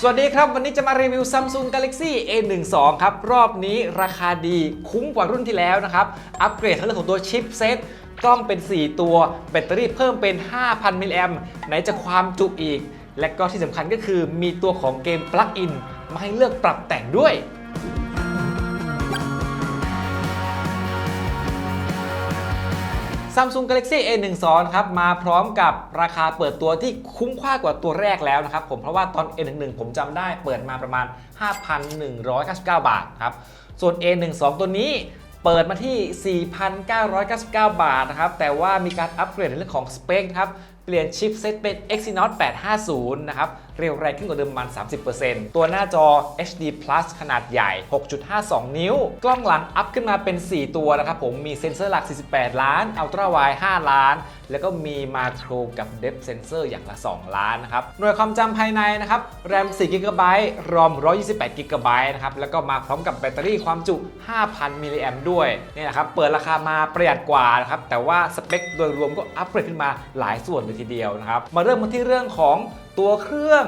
สวัสดีครับ วันนี้จะมารีวิว Samsung Galaxy A12 ครับ รอบนี้ราคาดีคุ้มกว่ารุ่นที่แล้วนะครับ อัปเกรดทั้งเรื่องของตัวชิปเซตกล้องเป็น 4 ตัว แบตเตอรี่เพิ่มเป็น 5,000 มิลลิแอมไหนจะความจุอีก และก็ที่สำคัญก็คือมีตัวของเกมปลั๊กอินมาให้เลือกปรับแต่งด้วย Samsung Galaxy A12 ครับมาพร้อมกับราคาเปิดตัวที่คุ้มค่ากว่าตัวแรกแล้วนะครับผมเพราะว่าตอน A11 ผมจำได้เปิดมาประมาณ 5,199 บาทครับส่วน A12 ตัวนี้เปิดมาที่ 4,999 บาทนะครับ แต่ว่ามีการอัปเกรดในเรื่องของสเปคครับ เปลี่ยนชิปเซตเป็น Exynos 850 นะครับ เร็วแรงขึ้นกว่าเดิมประมาณ 30%ตัวหน้าจอ HD Plus ขนาดใหญ่ 6.52 นิ้ว กล้องหลังอัพขึ้นมาเป็น 4 ตัวนะครับผมมีเซ็นเซอร์หลัก 48 ล้าน Ultra Wide 5ล้าน แล้วก็มีมาโครกับ Depth Sensor อย่างละ 2 ล้านนะครับหน่วยความจำภายในนะครับ RAM 4 GB ROM 128 GB นะครับแล้วก็มาพร้อมกับแบตเตอรี่ความจุ 5,000 มิลลิแอมด้วยนี่นะครับเปิดราคามาประหยัดกว่านะครับแต่ว่าสเปคโดยรวมก็อัปเกรดขึ้นมาหลายส่วนเลยทีเดียวนะครับมาเริ่มกันที่เรื่องของ ตัวเครื่อง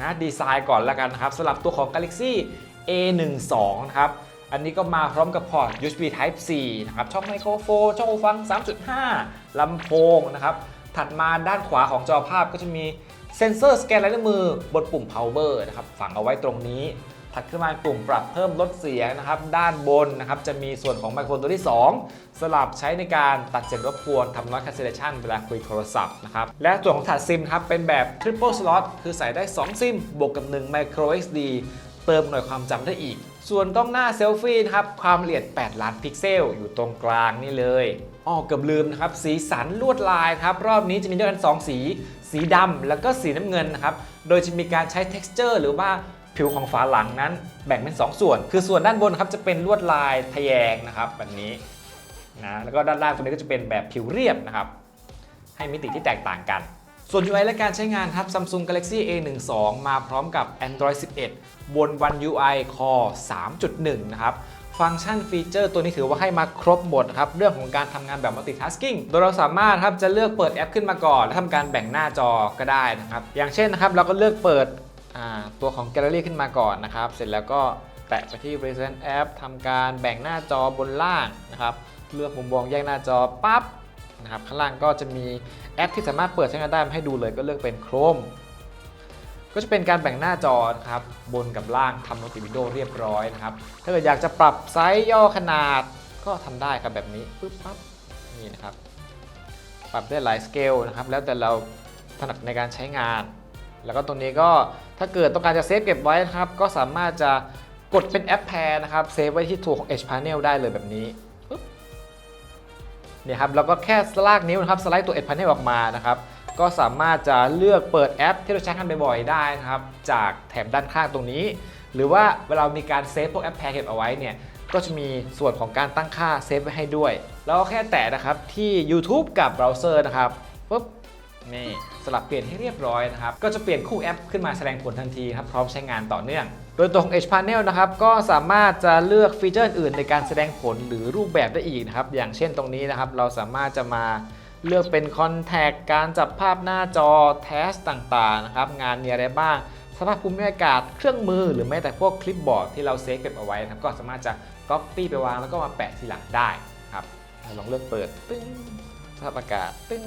นะดีไซน์ก่อนแล้วกันนะครับสำหรับตัวของ Galaxy A12 นะครับอันนี้ก็มาพร้อมกับพอร์ต USB Type C นะครับ ช่องไมโครโฟน ช่องหูฟัง 3.5 ลำโพงนะครับ ถัดมาด้านขวาของจอภาพก็จะมีเซ็นเซอร์สแกนลายนิ้วมือบนปุ่ม power นะครับ ฝังเอาไว้ตรงนี้ ถัดขึ้นมาปุ่มปรับเพิ่มลดเสียงนะครับ ด้านบนนะครับจะมีส่วนของไมโครโฟนตัวที่ 2 สลับใช้ในการตัดเสียงรบกวนทำ noise cancellation เวลาคุยโทรศัพท์นะครับ และส่วนของถาดซิมครับเป็นแบบ triple slot คือใส่ได้ 2 ซิม บวกกับ 1 micro SD เติมหน่วยความจำได้อีก ส่วนกล้องหน้าเซลฟี่นะครับความละเอียด 8 ล้านพิกเซล อยู่ตรงกลางนี่เลยอ้อเกือบลืมนะครับ สีสันลวดลายครับ รอบนี้จะมีด้วยกัน 2 สี สีดำแล้วก็สีน้ำเงินนะครับ โดยจะมีการใช้ texture หรือว่า ผิวของฝาหลังนั้นแบ่งเป็น 2 ส่วน คือส่วนด้านบนครับจะเป็นลวดลายทะแยงนะครับแบบนี้นะแล้วก็ด้านล่างตรงนี้ก็จะเป็นแบบผิวเรียบนะครับ ให้มิติที่แตกต่างกัน ส่วน UI และการใช้งานครับ Samsung Galaxy A12 มาพร้อมกับ Android 11 บน One UI Core 3.1 นะครับฟังก์ชันฟีเจอร์ตัวนี้ถือว่าให้มาครบหมดครับเรื่องของการทำงานแบบ multitasking โดยเราสามารถครับจะเลือกเปิดแอปขึ้นมาก่อน และทำการแบ่งหน้าจอก็ได้นะครับ อย่างเช่นนะครับเราก็เลือกเปิด ตัวของ Gallery ขึ้นมาก่อนนะครับ เสร็จแล้วก็แตะไปที่ Present App ทำการแบ่งหน้าจอบนล่างนะครับ เลือกมุมมองแยกหน้าจอปั๊บนะครับข้างล่างก็จะมีแอปที่สามารถเปิดใช้งานได้มาให้ดูเลยก็เลือกเป็น Chrome ก็จะเป็นการแบ่งหน้าจอนะครับบนกับล่างทำโนติวิดีโอเรียบร้อยนะครับ ถ้าเกิดอยากจะปรับไซส์ย่อขนาดก็ทำได้ครับแบบนี้ปึ๊บปั๊บนี่นะครับ ปรับได้หลายสเกลนะครับ แล้วแต่เราถนัดในการใช้งาน แล้วก็ตรงนี้ก็ถ้าเกิดต้องการจะเซฟเก็บไว้นะครับก็สามารถจะกดเป็นแอปแพรนะครับเซฟไว้ที่ตัวของ Edge Panel ได้เลยแบบนี้เนี่ยครับแล้วก็แค่สลากนิ้วนะครับสไลด์ตัว Edge Panel ออกมานะครับก็สามารถจะเลือกเปิดแอปที่เราใช้กันบ่อยๆได้นะครับจากแถบด้านข้างตรงนี้ หรือว่าเวลามีการเซฟพวกแอปแพร์เก็บเอาไว้เนี่ยก็จะมีส่วนของการตั้งค่าเซฟไว้ให้ด้วย แล้วก็แค่แตะนะครับที่ YouTube กับเบราว์เซอร์นะครับปุ๊บ นี่สลับเปลี่ยนให้เรียบร้อยนะครับ ก็จะเปลี่ยนคู่แอปขึ้นมาแสดงผลทันทีครับ พร้อมใช้งานต่อเนื่อง โดยตัวของ Edge Panel นะครับ ก็สามารถจะเลือกฟีเจอร์อื่นในการแสดงผลหรือรูปแบบได้อีกนะครับ อย่างเช่นตรงนี้นะครับ เราสามารถจะมาเลือกเป็นคอนแทคการจับภาพหน้าจอเทสต่างๆนะครับ งานมีอะไรบ้างสภาพภูมิอากาศเครื่องมือหรือแม้แต่พวกคลิปบอร์ดที่เราเซฟเก็บเอาไว้นะครับก็สามารถจะ Copy ไปวางแล้วก็มาแปะทีหลังได้ครับลองเลือกเปิดตึ้งสภาพอากาศตึ้ง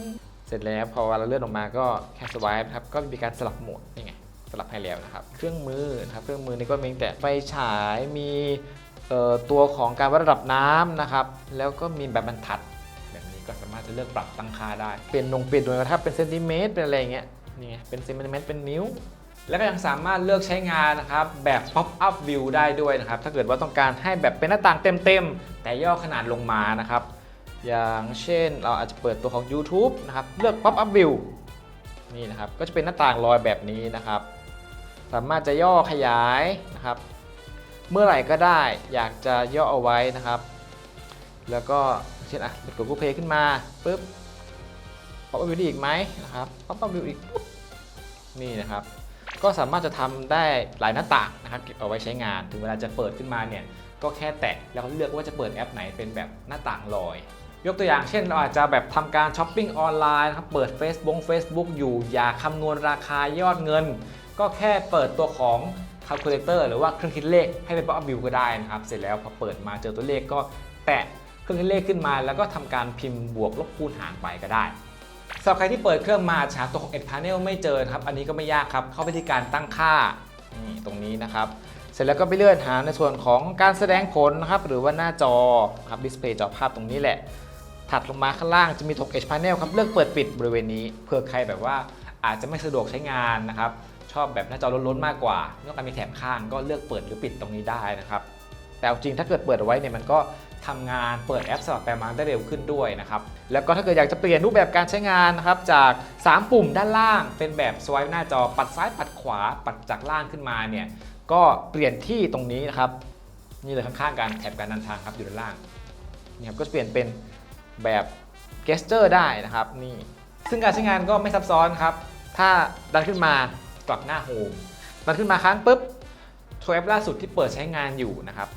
เสร็จแล้วพอเราเลื่อนออกมาก็แค่สวายครับก็มีการสลับโหมดนี่ไงสลับให้แล้วนะครับเครื่องมือนะครับเครื่องมือนี่ก็มีแต่ไฟฉายมีตัวของการวัดระดับน้ำนะครับแล้วก็มีแบบบรรทัด แบบนี้ก็สามารถจะเลือกปรับตั้งค่าได้ เปลี่ยนนงเปลี่ยนหน่วยถ้าเป็นเซนติเมตรเป็นอะไรเงี้ยนี่ไงเป็นเซนติเมตรเป็นนิ้ว แล้วก็ยังสามารถเลือกใช้งานนะครับแบบ pop up view ได้ด้วยนะครับถ้าเกิดว่าต้องการให้แบบเป็นหน้าต่างเต็มๆ แต่ย่อขนาดลงมานะครับ อย่างเช่นเราอาจจะเปิดตัวของ YouTube นะครับ เลือก Pop Up View นี่นะครับ ก็จะเป็นหน้าต่างลอยแบบนี้นะครับ สามารถจะย่อขยายนะครับ เมื่อไหร่ก็ได้อยากจะย่อเอาไว้นะครับ แล้วก็เช่นอะกด Google Play ขึ้นมาปุ๊บ Pop Up View ได้อีกไหมนะครับ Pop Up View อีกนี่นะครับ ก็สามารถจะทำได้หลายหน้าต่างนะครับเก็บเอาไว้ใช้งาน ถึงเวลาจะเปิดขึ้นมาเนี่ยก็แค่แตะแล้วเลือกว่าจะเปิดแอปไหนเป็นแบบหน้าต่างลอย ยกตัวอย่างเช่นเราอาจจะแบบทำการช้อปปิ้งออนไลน์นะครับเปิด Facebook Facebook อยู่อย่ากคำนวณราคายอดเงิน ก็แค่เปิดตัวของ calculator หรือว่าเครื่องคิดเลขให้เป็น pop up view ก็ได้นะครับ เสร็จแล้วพอเปิดมาเจอตัวเลขก็แตะเครื่องคิดเลขขึ้นมาแล้วก็ทำการพิมพ์บวกลบคูณหารไปก็ได้สำหรับใครที่เปิดเครื่องมาหาตัวของ Edge Panel ไม่เจอครับ อันนี้ก็ไม่ยากครับ เข้าไปที่การตั้งค่านี่ตรงนี้นะครับ เสร็จแล้วก็ไปเลื่อนหาในส่วนของการแสดงผลนะครับ หรือว่าหน้าจอครับดิสเพย์จอภาพตรงนี้แหละ ถัดลงมาข้างล่างจะมีถก Edge Panel ครับ เลือกเปิดปิดบริเวณนี้เพื่อใครแบบว่าอาจจะไม่สะดวกใช้งานนะครับ ชอบแบบหน้าจอล้นๆมากกว่าไม่ต้องการมีแถบข้างก็เลือกเปิดหรือปิดตรงนี้ได้นะครับ แต่จริงถ้าเกิดเปิดเอาไว้เนี่ยมันก็ทำงานเปิดแอปสลับไปมาได้เร็วขึ้นด้วยนะครับ แล้วก็ถ้าเกิดอยากจะเปลี่ยนรูปแบบการใช้งานนะครับ จาก 3 ปุ่มด้านล่าง เป็นแบบสวป์หน้าจอปัดซ้ายปัดขวาปัดจากล่างขึ้นมาเนี่ยก็เปลี่ยนที่ตรงนี้นะครับ นี่เลยข้างๆกันแถบการนำทางครับอยู่ด้านล่างนี่ครับก็เปลี่ยนเป็น แบบ gesture ได้นะครับนี่ซึ่งการใช้งานก็ไม่ซับซ้อนครับ ถ้าดันขึ้นมากลับหน้าโฮมดันขึ้นมาค้างปุ๊บโชว์แอปล่าสุดที่เปิดใช้งานอยู่นะครับ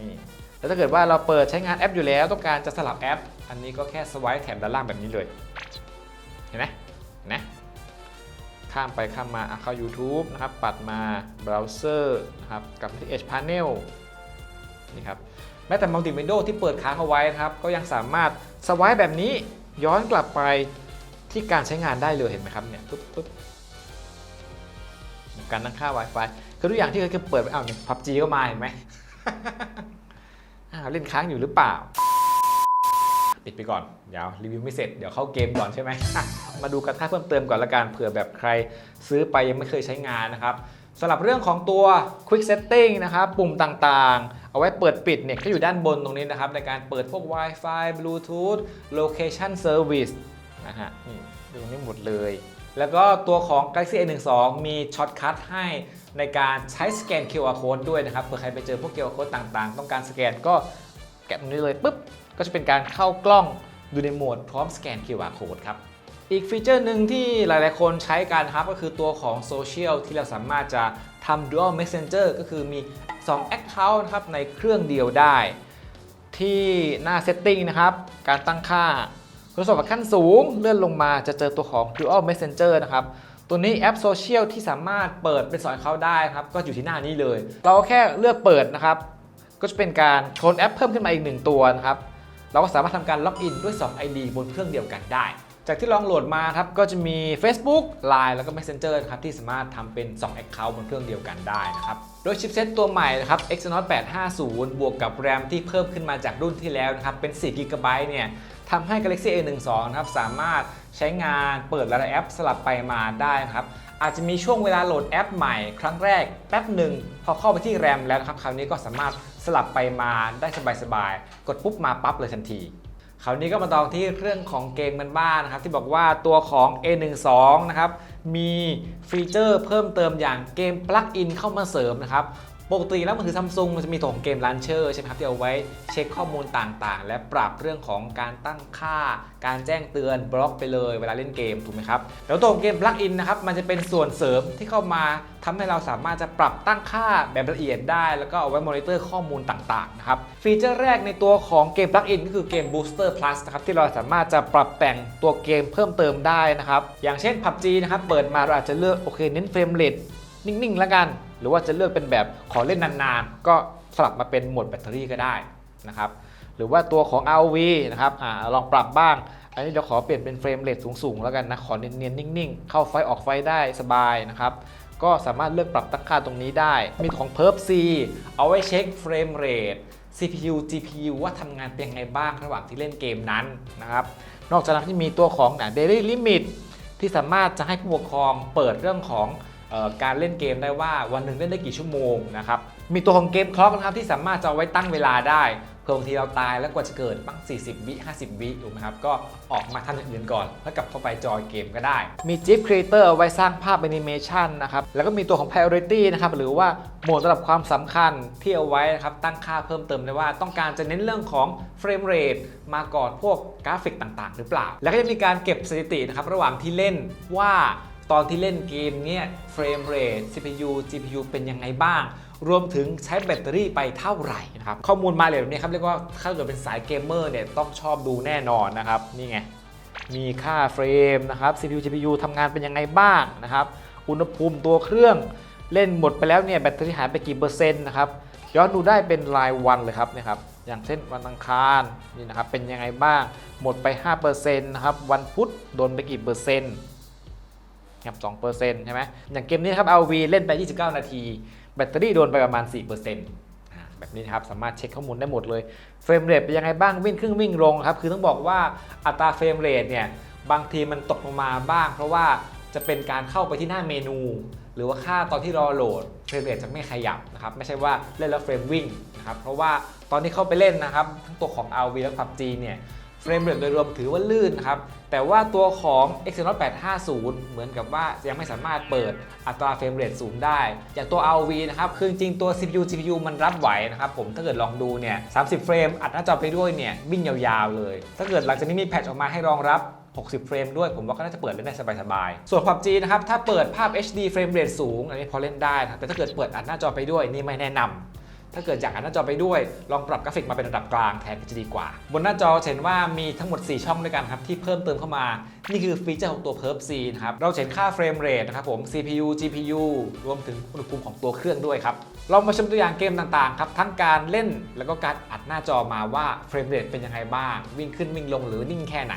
นี่แล้วถ้าเกิดว่าเราเปิดใช้งานแอปอยู่แล้ว ต้องการจะสลับแอป อันนี้ก็แค่สวป์แถบด้านล่างแบบนี้เลย เห็นไหมเห็นไหมข้ามไปข้ามมาเข้า YouTube นะครับ ปัดมาเบราว์เซอร์นะครับกลับที่ Edge Panel นี่ครับ แม้แต่ Multi Window ที่เปิดค้างเอาไว้นะครับ ก็ยังสามารถสวายแบบนี้ย้อนกลับไปที่การใช้งานได้เลยเห็นไหมครับเนี่ยปุ๊บปุ๊บการตั้งค่า Wi-Fi คือทุกอย่างที่เคยเปิดไปเอาเนี่ยพับจีก็มาเห็นไหมเล่นค้างอยู่หรือเปล่า ปิดไปก่อน เดี๋ยวรีวิวไม่เสร็จ เดี๋ยวเข้าเกมก่อนใช่ไหม มาดูกันท่าเพิ่มเติมก่อนละกันเผื่อแบบใครซื้อไปยังไม่เคยใช้งานนะครับ สำหรับเรื่องของตัว Quick Setting นะครับ ปุ่มต่างๆ เอาไว้เปิดปิดเนี่ยก็อยู่ด้านบนตรงนี้นะครับ ในการเปิดพวก Wi-Fi Bluetooth Location Service นะฮะนี่ดูนี่หมดเลย แล้วก็ตัวของ Galaxy A12 มีช็อตคัทให้ในการใช้สแกน QR Code ด้วยนะครับ เผื่อใครไปเจอพวก QR Code ต่างๆ ต้องการสแกนก็แกะตรงนี้เลยปุ๊บ ก็จะเป็นการเข้ากล้องดูในโหมดพร้อมสแกน QR Code ครับ อีกฟีเจอร์หนึ่งที่หลายๆ คนใช้กันครับก็คือตัวของโซเชียลที่เราสามารถจะทำ Dual Messenger ก็คือมี 2 Account นะครับในเครื่องเดียวได้ ที่หน้า Setting นะครับ การตั้งค่าคุณสมบัติขั้นสูงเลื่อนลงมาจะเจอตัวของ Dual Messenger นะครับ ตัวนี้แอปโซเชียลที่สามารถเปิดเป็นสอนเขาได้ครับ ก็อยู่ที่หน้านี้เลย เราแค่เลือกเปิดนะครับ ก็จะเป็นการโคลนแอปเพิ่มขึ้นมาอีก1ตัวนะครับ เราก็สามารถทำการล็อกอินด้วย 2 ID บนเครื่องเดียวกันได้ จากที่ลองโหลดมาครับก็จะมี Facebook Line แล้วก็ Messenger ครับที่สามารถทำเป็น 2 Account บนเครื่องเดียวกันได้นะครับโดยชิปเซตตัวใหม่นะครับ Exynos 850 บวกกับ RAM ที่เพิ่มขึ้นมาจากรุ่นที่แล้วนะครับเป็น 4 GB เนี่ยทำให้ Galaxy A12 นะครับสามารถใช้งานเปิดหลายแอปสลับไปมาได้นะครับอาจจะมีช่วงเวลาโหลดแอปใหม่ครั้งแรกแป๊บหนึ่งพอเข้าไปที่แรมแล้วนะครับคราวนี้ก็สามารถสลับไปมาได้สบายๆ กดปุ๊บมาปั๊บเลยทันที คราวนี้ก็มาตอที่เรื่องของเกมกันบ้างนะครับ ที่บอกว่าตัวของ A12 นะครับมีฟีเจอร์เพิ่มเติมอย่างเกมปลั๊กอินเข้ามาเสริมนะครับ ปกติแล้วมือถือซัมซุงมันจะมีตัวของเกมลันเชอร์ใช่ไหมครับที่เอาไว้เช็คข้อมูลต่างๆ และปรับเรื่องของการตั้งค่า การแจ้งเตือนบล็อกไปเลยเวลาเล่นเกมถูกไหมครับแล้วตัวของเกมปลั๊กอินนะครับมันจะเป็นส่วนเสริมที่เข้ามาทำให้เราสามารถจะปรับตั้งค่าแบบละเอียดได้ แล้วก็เอาไว้มอนิเตอร์ข้อมูลต่างๆนะครับฟีเจอร์แรกในตัวของเกมปลั๊กอินก็คือเกม Booster Plus นะครับที่เราสามารถจะปรับแต่งตัวเกมเพิ่มเติมได้นะครับอย่างเช่น PUBG นะครับเปิดมาเราอาจจะเลือกโอเคเน้นเฟรมเรทนิ่งๆแล้วกัน หรือว่าจะเลือกเป็นแบบขอเล่นนานๆ ก็สลับมาเป็นโหมดแบตเตอรี่ก็ได้นะครับหรือว่าตัวของ ROV นะครับอาลองปรับบ้าง อันนี้เดี๋ยวขอเปลี่ยนเป็นเฟรมเรทสูงๆ แล้วกันนะ ขอเนียนๆ นิ่งๆ เข้าไฟออกไฟได้สบายนะครับก็สามารถเลือกปรับตั้งค่าตรงนี้ได้ มีของ Perp C เอาไว้เช็คเฟรมเรท CPU GPU ว่าทำงานเป็นยังไงบ้างระหว่างที่เล่นเกมนั้นนะครับ นอกจากนั้นที่มีตัวของ Daily Limit ที่สามารถจะให้ผู้ปกครองเปิดเรื่องของ การเล่นเกมได้ว่าวันหนึ่งเล่นได้กี่ชั่วโมงนะครับมีตัวของเกมคล็อกนะครับที่สามารถจะเอาไว้ตั้งเวลาได้เผื่อบางทีเราตายแล้วกว่าจะเกิดบ้าง40 วิ50 วิถูกไหมครับ ก็ออกมาทำอย่างอื่นก่อน แล้วกลับเข้าไปจอยเกมก็ได้ มี GIF Creator เอาไว้สร้างภาพแอนิเมชันนะครับ แล้วก็มีตัวของ Priority นะครับ หรือว่าโหมดระดับความสำคัญที่เอาไว้นะครับ ตั้งค่าเพิ่มเติมได้ว่าต้องการจะเน้นเรื่องของเฟรมเรทมาก่อนพวกกราฟิกต่างๆ หรือเปล่า แล้วก็จะมีการเก็บสถิตินะครับระหว่างที่เล่นว่า ตอนที่เล่นเกมเนี่ยเฟรมเรท CPU GPU เป็นยังไงบ้าง รวมถึงใช้แบตเตอรี่ไปเท่าไหร่นะครับ ข้อมูลมาเลยแบบนี้ครับ เรียกว่าถ้าเกิดเป็นสายเกมเมอร์เนี่ยต้องชอบดูแน่นอนนะครับ นี่ไง มีค่าเฟรมนะครับ CPU GPU ทำงานเป็นยังไงบ้างนะครับ อุณหภูมิตัวเครื่องเล่นหมดไปแล้วเนี่ยแบตเตอรี่หายไปกี่เปอร์เซ็นต์นะครับย้อนดูได้เป็นรายวันเลยครับนี่ครับอย่างเช่นวันอังคารนี่นะครับเป็นยังไงบ้าง หมดไป 5%นะครับวันพุธโดนไปกี่เปอร์เซ็นต์ ครับ2%ใช่ไหมอย่างเกมนี้ครับ RV เล่นไป 29 นาที แบตเตอรี่โดนไปประมาณ4%อ่าแบบนี้นะครับสามารถเช็คข้อมูลได้หมดเลยเฟรมเรทเป็นยังไงบ้างวิ่งขึ้นวิ่งลงครับคือต้องบอกว่าอัตราเฟรมเรทเนี่ยบางทีมันตกลงมาบ้าง เพราะว่าจะเป็นการเข้าไปที่หน้าเมนู หรือว่าค่าตอนที่รอโหลดเฟรมเรทจะไม่ขยับนะครับไม่ใช่ว่าเล่นแล้วเฟรมวิ่งนะครับเพราะว่าตอนที่เข้าไปเล่นนะครับทั้งตัวของ RV และ PUBG เนี่ย เฟรมเรทโดยรวมถือว่าลื่นนะครับ แต่ว่าตัวของ Exynos 850 เหมือนกับว่ายังไม่สามารถเปิดอัตราเฟรมเรทสูงได้ อย่างตัว RV นะครับ คือจริงตัว CPU GPU มันรับไหวนะครับผม ถ้าเกิดลองดูเนี่ย 30 เฟรม อัดหน้าจอไปด้วยเนี่ยวิ่งยาวๆเลย ถ้าเกิดหลังจากนี้มีแพทช์ออกมาให้รองรับ60 เฟรมด้วย ผมว่าก็น่าจะเปิดเล่นได้สบายๆ ส่วน PUBG นะครับ ถ้าเปิดภาพ HD เฟรมเรทสูง อันนี้พอเล่นได้ครับแต่ถ้าเกิดเปิดอัดหน้าจอไปด้วยนี่ไม่แนะนำ ถ้าเกิดอยากอัดหน้าจอไปด้วย ลองปรับกราฟิกมาเป็นระดับกลางแทนก็จะดีกว่า บนหน้าจอเห็นว่ามีทั้งหมด 4 ช่องด้วยกันครับที่เพิ่มเติมเข้ามา นี่คือฟีเจอร์ของตัว Perf C นะครับ เราเห็นค่าเฟรมเรทนะครับผม CPU GPU รวมถึงอุณหภูมิของตัวเครื่องด้วยครับลองมาชมตัวอย่างเกมต่างๆครับทั้งการเล่นแล้วก็การอัดหน้าจอมาว่าเฟรมเรทเป็นยังไงบ้าง วิ่งขึ้นวิ่งลงหรือนิ่งแค่ไหน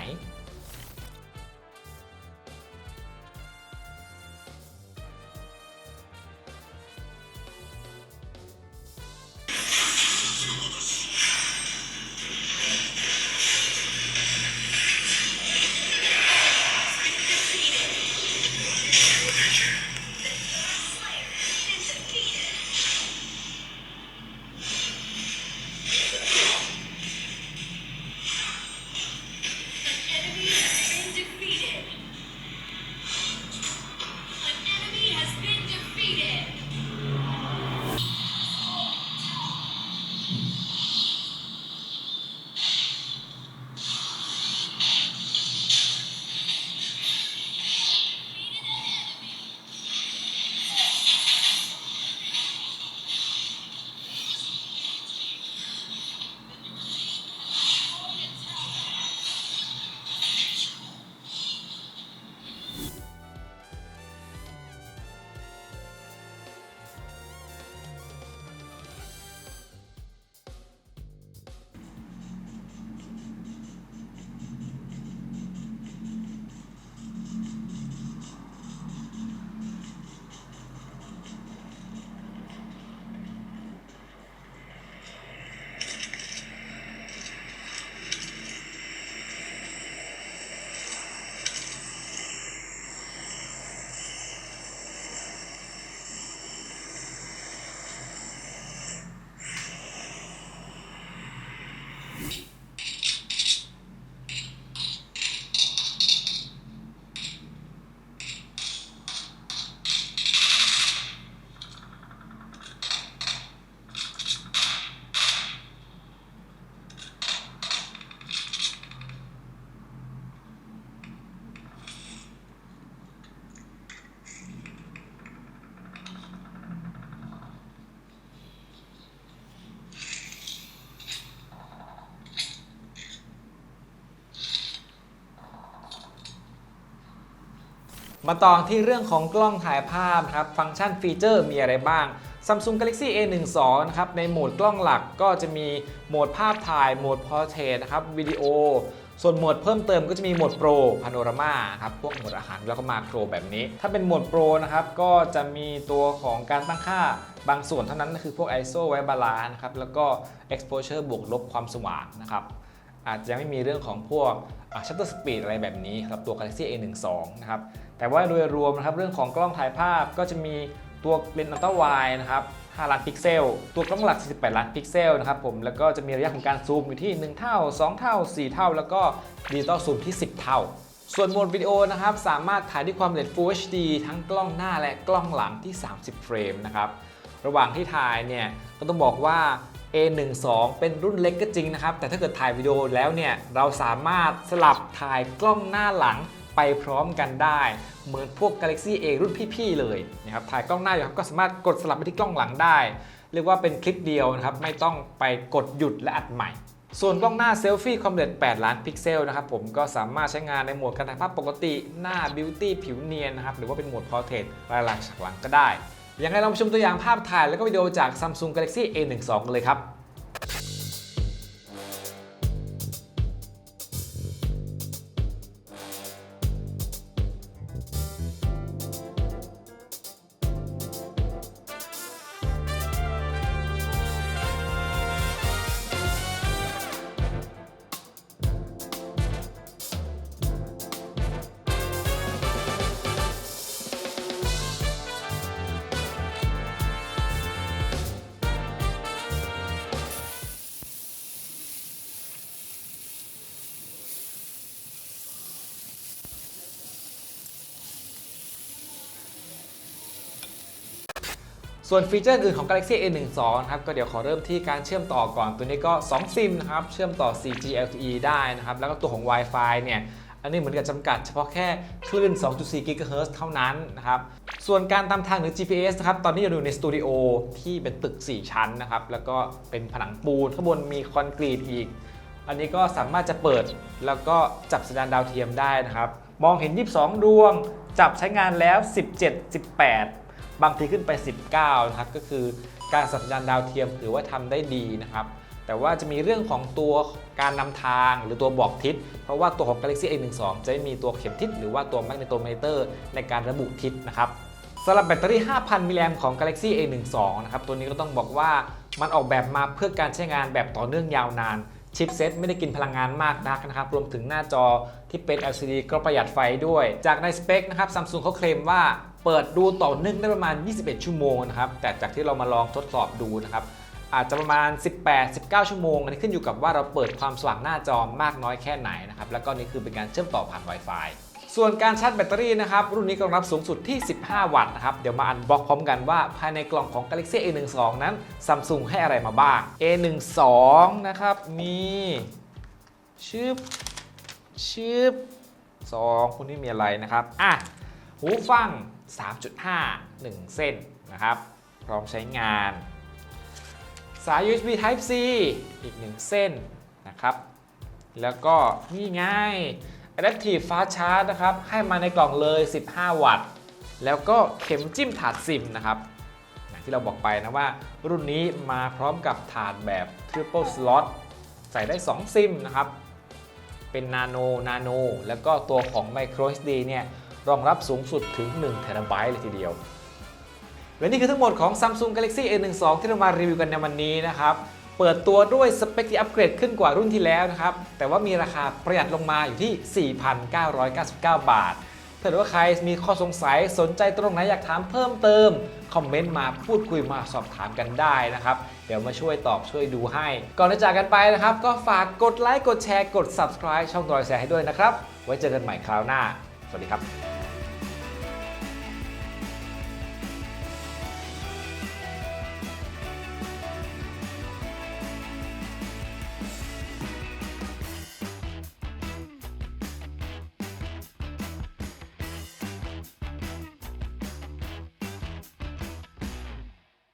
มาต่อที่เรื่องของกล้องถ่ายภาพครับ ฟังก์ชันฟีเจอร์มีอะไรบ้าง Samsung Galaxy A12 นะครับ ในโหมดกล้องหลักก็จะมีโหมดภาพถ่าย โหมด Portrait นะครับ วิดีโอ ส่วนโหมดเพิ่มเติมก็จะมีโหมดโปรพาโนรามาครับ พวกโหมดอาหารแล้วก็มาโครแบบนี้ ถ้าเป็นโหมดโปรนะครับ ก็จะมีตัวของการตั้งค่าบางส่วนเท่านั้นก็คือพวก ISO White Balance นะครับ แล้วก็ Exposure บวกลบความสว่างนะครับอาจจะยังไม่มีเรื่องของพวกชัตเตอร์สปีดอะไรแบบนี้ครับตัว Galaxy A12 นะครับ แต่ว่าโดยรวมนะครับเรื่องของกล้องถ่ายภาพก็จะมีตัวเลนส์อัลตร้าไวด์นะครับ5ล้านพิกเซล ตัวกล้องหลัก 48 ล้านพิกเซลนะครับผม แล้วก็จะมีระยะของการซูมอยู่ที่ 1 เท่า 2 เท่า 4 เท่า แล้วก็ดิจิตอลซูมที่ 10 เท่า ส่วนโหมดวิดีโอนะครับ สามารถถ่ายด้วยความละเอียด Full HD ทั้งกล้องหน้าและกล้องหลังที่ 30 เฟรมนะครับ ระหว่างที่ถ่ายเนี่ย ก็ต้องบอกว่า A12 เป็นรุ่นเล็กก็จริงนะครับ แต่ถ้าเกิดถ่ายวิดีโอแล้วเนี่ย เราสามารถสลับถ่ายกล้องหน้าหลัง ไปพร้อมกันได้ เหมือนพวก Galaxy A รุ่นพี่ๆเลยนะครับถ่ายกล้องหน้าอยู่ครับก็สามารถกดสลับไปที่กล้องหลังได้ เรียกว่าเป็นคลิปเดียวนะครับไม่ต้องไปกดหยุดและอัดใหม่ส่วนกล้องหน้าเซลฟี่ความละเอียด 8 ล้านพิกเซลนะครับผมก็สามารถใช้งานในโหมดการถ่ายภาพปกติหน้าบิวตี้ผิวเนียนนะครับหรือว่าเป็นโหมดพอร์เทรตรายหลักฉากหลังก็ได้ อยังไงลองไปชมตัวอย่างภาพถ่ายแล้วก็วิดีโอจาก Samsung Galaxy A12 กันเลยครับ ส่วนฟีเจอร์อื่นของ Galaxy A12 ครับก็เดี๋ยวขอเริ่มที่การเชื่อมต่อก่อน ตัวนี้ก็ 2 ซิมนะครับเชื่อมต่อ 4G LTE ได้นะครับ แล้วก็ตัวของ Wi-Fi เนี่ยอันนี้เหมือนกับจำกัดเฉพาะแค่คลื่น 2.4 GHz เท่านั้นนะครับ ส่วนการตามทางหรือ GPS นะครับ ตอนนี้อยู่ในสตูดิโอที่เป็นตึก 4 ชั้นนะครับ แล้วก็เป็นผนังปูนข้างบนมีคอนกรีตอีก อันนี้ก็สามารถจะเปิดแล้วก็จับสัญญาณดาวเทียมได้นะครับ มองเห็น 22 ดวง จับใช้งานแล้ว 17 18 บางทีขึ้นไป 19นะครับก็คือการสัญญาณดาวเทียมถือว่าทำได้ดีนะครับ แต่ว่าจะมีเรื่องของตัวการนำทางหรือตัวบอกทิศ เพราะว่าตัวของ Galaxy A12 จะไม่มีตัวเข็มทิศหรือว่าตัว magnetometer ในการระบุทิศนะครับสำหรับแบตเตอรี่ 5,000 มิลลิแอมของ Galaxy A12 นะครับ ตัวนี้ก็ต้องบอกว่ามันออกแบบมาเพื่อการใช้งานแบบต่อเนื่องยาวนาน ชิปเซ็ตไม่ได้กินพลังงานมากนักนะครับ รวมถึงหน้าจอที่เป็น LCD ก็ประหยัดไฟด้วย จากในสเปคนะครับ Samsung เขาเคลมว่า เปิดดูต่อเนื่องได้ประมาณ 21 ชั่วโมงนะครับ แต่จากที่เรามาลองทดสอบดูนะครับ อาจจะประมาณ 18-19 ชั่วโมง อันนี้ขึ้นอยู่กับว่าเราเปิดความสว่างหน้าจอมากน้อยแค่ไหนนะครับ แล้วก็นี่คือเป็นการเชื่อมต่อผ่าน Wi-Fi ส่วนการชาร์จแบตเตอรี่นะครับ รุ่นนี้รองรับสูงสุดที่ 15 วัตต์นะครับ เดี๋ยวมาอันบล็อกพร้อมกันว่า ภายในกล่องของ Galaxy A12 นั้น Samsung ให้อะไรมาบ้าง A12 นะครับ มีชืบชืบ2คุณนี่มีอะไรนะครับ อะ หูฟัง 3.5 1 เส้นนะครับ พร้อมใช้งาน สาย USB Type C อีก 1 เส้นนะครับ แล้วก็นี่ไง Adaptive Fast Charge นะครับ ให้มาในกล่องเลย 15 วัตต์ แล้วก็เข็มจิ้มถาดซิมนะครับอย่างที่เราบอกไปนะว่า รุ่นนี้มาพร้อมกับถาดแบบ Triple Slot ใส่ได้ 2 ซิมนะครับ เป็นนาโนนาโนแล้วก็ตัวของ Micro SD เนี่ย รองรับสูงสุดถึง1 t b เลยทีเดียว และนี่คือทั้งหมดของ Samsung Galaxy A12 ที่เรามารีวิวกันในวันนี้นะครับ เปิดตัวด้วยสเปคที่อัปเกรดขึ้นกว่ารุ่นที่แล้วนะครับ แต่ว่ามีราคาประหยัดลงมาอยู่ที่ 4,999 บาทถ้าเกิดว่าใครมีข้อสงสัยสนใจตรงไหนอยากถามเพิ่มเติม คอมเมนต์มาพูดคุยมาสอบถามกันได้นะครับ เดี๋ยวมาช่วยตอบช่วยดูให้ ก่อนจะจากกันไปนะครับ ก็ฝากกดไลค์กดแชร์กด subscribe ช่องดอยแซให้ด้วยนะครับ ไว้เจอกันใหม่คราวหน้า สวัสดีครับ